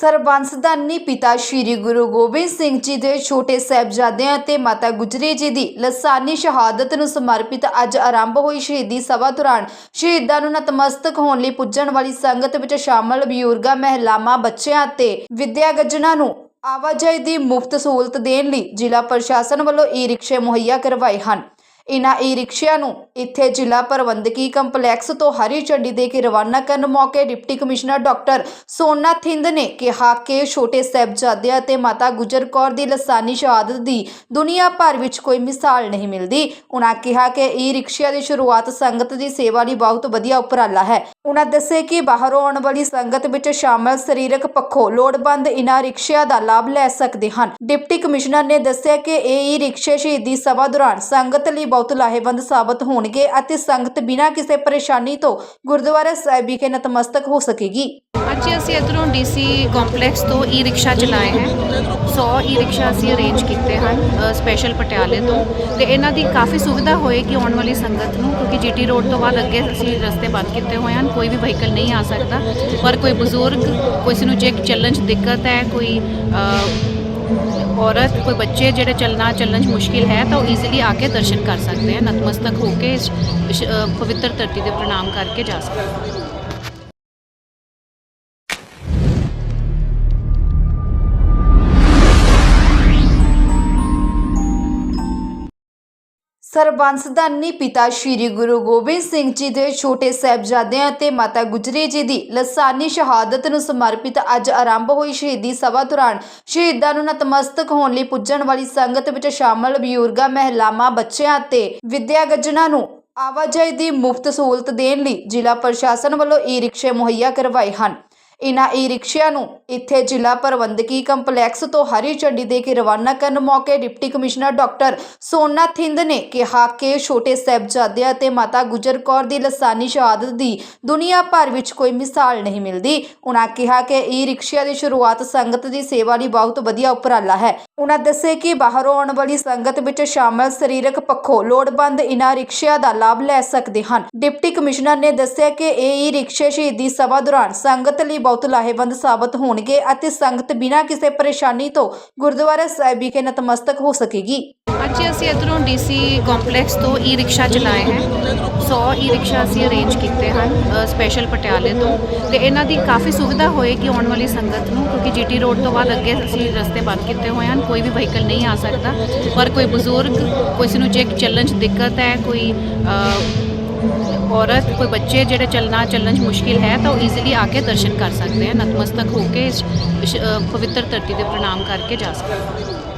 ਸਰਬੰਸਦਾਨੀ ਪਿਤਾ ਸ੍ਰੀ ਗੁਰੂ ਗੋਬਿੰਦ ਸਿੰਘ ਜੀ ਦੇ ਛੋਟੇ ਸਾਹਿਬਜ਼ਾਦਿਆਂ ਅਤੇ ਮਾਤਾ ਗੁਜਰੀ ਜੀ ਦੀ ਲਸਾਨੀ ਸ਼ਹਾਦਤ ਨੂੰ ਸਮਰਪਿਤ ਅੱਜ ਆਰੰਭ ਹੋਈ ਸ਼ਹੀਦੀ ਸਭਾ ਦੌਰਾਨ ਸ਼ਹੀਦਾਂ ਨੂੰ ਨਤਮਸਤਕ ਹੋਣ ਲਈ ਪੁੱਜਣ ਵਾਲੀ ਸੰਗਤ ਵਿੱਚ ਸ਼ਾਮਲ ਬਜ਼ੁਰਗਾਂ, ਮਹਿਲਾਵਾਂ, ਬੱਚਿਆਂ ਅਤੇ ਵਿਦਿਆਗਜਨਾਂ ਨੂੰ ਆਵਾਜਾਈ ਦੀ ਮੁਫਤ ਸਹੂਲਤ ਦੇਣ ਲਈ ਜ਼ਿਲ੍ਹਾ ਪ੍ਰਸ਼ਾਸਨ ਵੱਲੋਂ ਈ ਰਿਕਸ਼ੇ ਮੁਹੱਈਆ ਕਰਵਾਏ ਹਨ। ਇਨ੍ਹਾਂ ਈ ਰਿਕਸ਼ਿਆਂ ਨੂੰ ਇੱਥੇ ਜ਼ਿਲ੍ਹਾ ਪ੍ਰਬੰਧਕੀ ਕੰਪਲੈਕਸ ਤੋਂ ਹਰੀ ਝੰਡੀ ਦੇ ਕੇ ਰਵਾਨਾ ਕਰਨ ਮੌਕੇ ਡਿਪਟੀ ਕਮਿਸ਼ਨਰ ਡਾਕਟਰ ਸੋਨਾ ਥਿੰਦ ਨੇ ਕਿਹਾ ਕਿ ਛੋਟੇ ਸਾਹਿਬਜ਼ਾਦਿਆਂ ਅਤੇ ਮਾਤਾ ਗੁਜਰ ਕੌਰ ਦੀ ਲਸਾਨੀ ਸ਼ਹਾਦਤ ਦੀ ਦੁਨੀਆ ਭਰ ਵਿੱਚ ਕੋਈ ਮਿਸਾਲ ਨਹੀਂ ਮਿਲਦੀ। ਉਨ੍ਹਾਂ ਕਿਹਾ ਕਿ ਈ ਰਿਕਸ਼ਿਆਂ ਦੀ ਸ਼ੁਰੂਆਤ ਸੰਗਤ ਦੀ ਸੇਵਾ ਲਈ ਬਹੁਤ ਵਧੀਆ ਉਪਰਾਲਾ ਹੈ। ਉਨ੍ਹਾਂ ਦੱਸਿਆ ਕਿ ਬਾਹਰੋਂ ਆਉਣ ਵਾਲੀ ਸੰਗਤ ਵਿੱਚ ਸ਼ਾਮਲ ਸਰੀਰਕ ਪੱਖੋਂ ਲੋੜਵੰਦ ਇਨ੍ਹਾਂ ਰਿਕਸ਼ਿਆਂ ਦਾ ਲਾਭ ਲੈ ਸਕਦੇ ਹਨ। ਡਿਪਟੀ ਕਮਿਸ਼ਨਰ ਨੇ ਦੱਸਿਆ ਕਿ ਇਹ ਈ ਰਿਕਸ਼ੇ ਸ਼ਹੀਦੀ ਸਭਾ ਦੌਰਾਨ ਸੰਗਤ ਲਈ ਬਹੁਤ ਲਾਹੇਵੰਦ ਸਾਬਤ ਹੋਣਗੇ ਅਤੇ ਸੰਗਤ ਬਿਨਾਂ ਕਿਸੇ ਪਰੇਸ਼ਾਨੀ ਤੋਂ ਗੁਰਦੁਆਰਾ ਸਾਹਿਬ ਵਿਖੇ ਨਤਮਸਤਕ ਹੋ ਸਕੇਗੀ। ਅੱਜ ਅਸੀਂ ਇੱਧਰੋਂ ਡੀਸੀ ਕੰਪਲੈਕਸ ਤੋਂ ਈ ਰਿਕਸ਼ਾ ਚਲਾਏ ਹੈ। 100 ਈ ਰਿਕਸ਼ਾ ਅਸੀਂ ਅਰੇਂਜ ਕੀਤੇ ਹਨ ਸਪੈਸ਼ਲ ਪਟਿਆਲੇ ਤੋਂ। ਤੇ ਇਹਨਾਂ ਦੀ ਕਾਫੀ ਸੁਵਿਧਾ ਹੋਏਗੀ ਆਉਣ ਵਾਲੀ ਸੰਗਤ ਨੂੰ, ਕਿਉਂਕਿ ਜੀਟੀ ਰੋਡ ਤੋਂ ਬਾਅਦ ਅੱਗੇ ਅਸੀਂ ਰਸਤੇ ਬੰਦ ਕੀਤੇ ਹੋਏ ਹਨ। ਕੋਈ ਵੀ ਵਹੀਕਲ ਨਹੀਂ ਆ ਸਕਦਾ। ਪਰ ਕੋਈ ਬਜ਼ੁਰਗ ਕਿਸੇ ਨੂੰ ਜੇ ਚੱਲਣ 'ਚ ਦਿੱਕਤ ਹੈ, ਕੋਈ ਔਰਤ, ਕੋਈ ਬੱਚੇ ਜਿਹੜੇ ਚੱਲਣਾ, ਚੱਲਣ 'ਚ ਮੁਸ਼ਕਿਲ ਹੈ ਤਾਂ ਉਹ ਈਜ਼ੀਲੀ ਆ ਕੇ ਦਰਸ਼ਨ ਕਰ ਸਕਦੇ ਹਨ ਨਤਮਸਤਕ ਹੋ ਕੇ ਇਸ ਪਵਿੱਤਰ ਧਰਤੀ ਦੇ ਪ੍ਰਣਾਮ ਕਰਕੇ ਜਾ ਸਕਦੇ ਹਨ ਸਰਬੰਸਦਾਨੀ ਪਿਤਾ ਸ੍ਰੀ ਗੁਰੂ ਗੋਬਿੰਦ ਸਿੰਘ ਜੀ ਦੇ ਛੋਟੇ ਸਾਹਿਬਜ਼ਾਦਿਆਂ ਅਤੇ ਮਾਤਾ ਗੁਜਰੀ ਜੀ ਦੀ ਲਸਾਨੀ ਸ਼ਹਾਦਤ ਨੂੰ ਸਮਰਪਿਤ ਅੱਜ ਆਰੰਭ ਹੋਈ ਸ਼ਹੀਦੀ ਸਭਾ ਦੌਰਾਨ ਸ਼ਹੀਦਾਂ ਨੂੰ ਨਤਮਸਤਕ ਹੋਣ ਲਈ ਪੁੱਜਣ ਵਾਲੀ ਸੰਗਤ ਵਿੱਚ ਸ਼ਾਮਲ ਬਜ਼ੁਰਗਾਂ, ਮਹਿਲਾਵਾਂ, ਬੱਚਿਆਂ ਅਤੇ ਵਿਦਿਆਗਜਨਾਂ ਨੂੰ ਆਵਾਜਾਈ ਦੀ ਮੁਫਤ ਸਹੂਲਤ ਦੇਣ ਲਈ ਜ਼ਿਲ੍ਹਾ ਪ੍ਰਸ਼ਾਸਨ ਵੱਲੋਂ ਈ ਰਿਕਸ਼ੇ ਮੁਹੱਈਆ ਕਰਵਾਏ ਹਨ। ਇਨ੍ਹਾਂ ਈ ਰਿਕਸ਼ਿਆਂ ਨੂੰ ਇੱਥੇ ਜ਼ਿਲ੍ਹਾ ਪ੍ਰਬੰਧਕੀ ਕੰਪਲੈਕਸ ਤੋਂ ਹਰੀ ਝੰਡੀ ਦੇ ਕੇ ਰਵਾਨਾ ਕਰਨ ਮੌਕੇ ਡਿਪਟੀ ਕਮਿਸ਼ਨਰ ਡਾਕਟਰ ਸੋਨਾ ਥਿੰਦ ਨੇ ਕਿਹਾ ਕਿ ਛੋਟੇ ਸਾਹਿਬਜ਼ਾਦਿਆਂ ਅਤੇ ਮਾਤਾ ਗੁਜਰ ਕੌਰ ਦੀ ਲਸਾਨੀ ਸ਼ਹਾਦਤ ਦੀ ਦੁਨੀਆ ਭਰ ਵਿੱਚ ਕੋਈ ਮਿਸਾਲ ਨਹੀਂ ਮਿਲਦੀ। ਉਨ੍ਹਾਂ ਕਿਹਾ ਕਿ ਈ ਰਿਕਸ਼ਿਆਂ ਦੀ ਸ਼ੁਰੂਆਤ ਸੰਗਤ ਦੀ ਸੇਵਾ ਲਈ ਬਹੁਤ ਵਧੀਆ ਉਪਰਾਲਾ ਹੈ। ਉਨ੍ਹਾਂ ਦੱਸਿਆ ਕਿ ਬਾਹਰੋਂ ਆਉਣ ਵਾਲੀ ਸੰਗਤ ਵਿੱਚ ਸ਼ਾਮਲ ਸਰੀਰਕ ਪੱਖੋਂ ਲੋੜਵੰਦ ਇਨ੍ਹਾਂ ਰਿਕਸ਼ਿਆਂ ਦਾ ਲਾਭ ਲੈ ਸਕਦੇ ਹਨ। ਡਿਪਟੀ ਕਮਿਸ਼ਨਰ ਨੇ ਦੱਸਿਆ ਕਿ ਇਹ ਈ ਰਿਕਸ਼ੇ ਸ਼ਹੀਦੀ ਸਭਾ ਦੌਰਾਨ ਸੰਗਤ ਲਈ ਬਹੁਤ ਲਾਹੇਵੰਦ ਸਾਬਤ ਹੋਣਗੇ ਅਤੇ ਸੰਗਤ ਬਿਨਾਂ ਕਿਸੇ ਪਰੇਸ਼ਾਨੀ ਤੋਂ ਗੁਰਦੁਆਰਾ ਸਾਹਿਬ ਵਿਖੇ ਨਤਮਸਤਕ ਹੋ ਸਕੇਗੀ। ਅੱਜ ਅਸੀਂ ਇੱਧਰੋਂ ਡੀਸੀ ਕੰਪਲੈਕਸ ਤੋਂ ਈ ਰਿਕਸ਼ਾ ਚਲਾਏ ਹੈ। 100 ਈ ਰਿਕਸ਼ਾ ਅਸੀਂ ਅਰੇਂਜ ਕੀਤੇ ਹਨ ਸਪੈਸ਼ਲ ਪਟਿਆਲੇ ਤੋਂ। ਤੇ ਇਹਨਾਂ ਦੀ ਕਾਫੀ ਸੁਵਿਧਾ ਹੋਏਗੀ ਆਉਣ ਵਾਲੀ ਸੰਗਤ ਨੂੰ, ਕਿਉਂਕਿ ਜੀਟੀ ਰੋਡ ਤੋਂ ਬਾਅਦ ਅੱਗੇ ਅਸੀਂ ਰਸਤੇ ਬੰਦ ਕੀਤੇ ਹੋਏ ਹਨ, ਕੋਈ ਵੀ ਵਹੀਕਲ ਨਹੀਂ ਆ ਸਕਦਾ। ਪਰ ਕੋਈ ਬਜ਼ੁਰਗ ਕਿਸੇ ਨੂੰ ਜੇ ਚੱਲਣ 'ਚ ਦਿੱਕਤ ਹੈ, ਕੋਈ ਔਰਤ, ਕੋਈ ਬੱਚੇ ਜਿਹੜੇ ਚੱਲਣਾ, ਚੱਲਣ 'ਚ ਮੁਸ਼ਕਿਲ ਹੈ, ਤਾਂ ਉਹ ਈਜ਼ੀਲੀ ਆ ਕੇ ਦਰਸ਼ਨ ਕਰ ਸਕਦੇ ਹਨ, ਨਤਮਸਤਕ ਹੋ ਕੇ ਇਸ ਪਵਿੱਤਰ ਧਰਤੀ ਦੇ ਪ੍ਰਣਾਮ ਕਰਕੇ ਜਾ ਸਕਦੇ ਹਨ।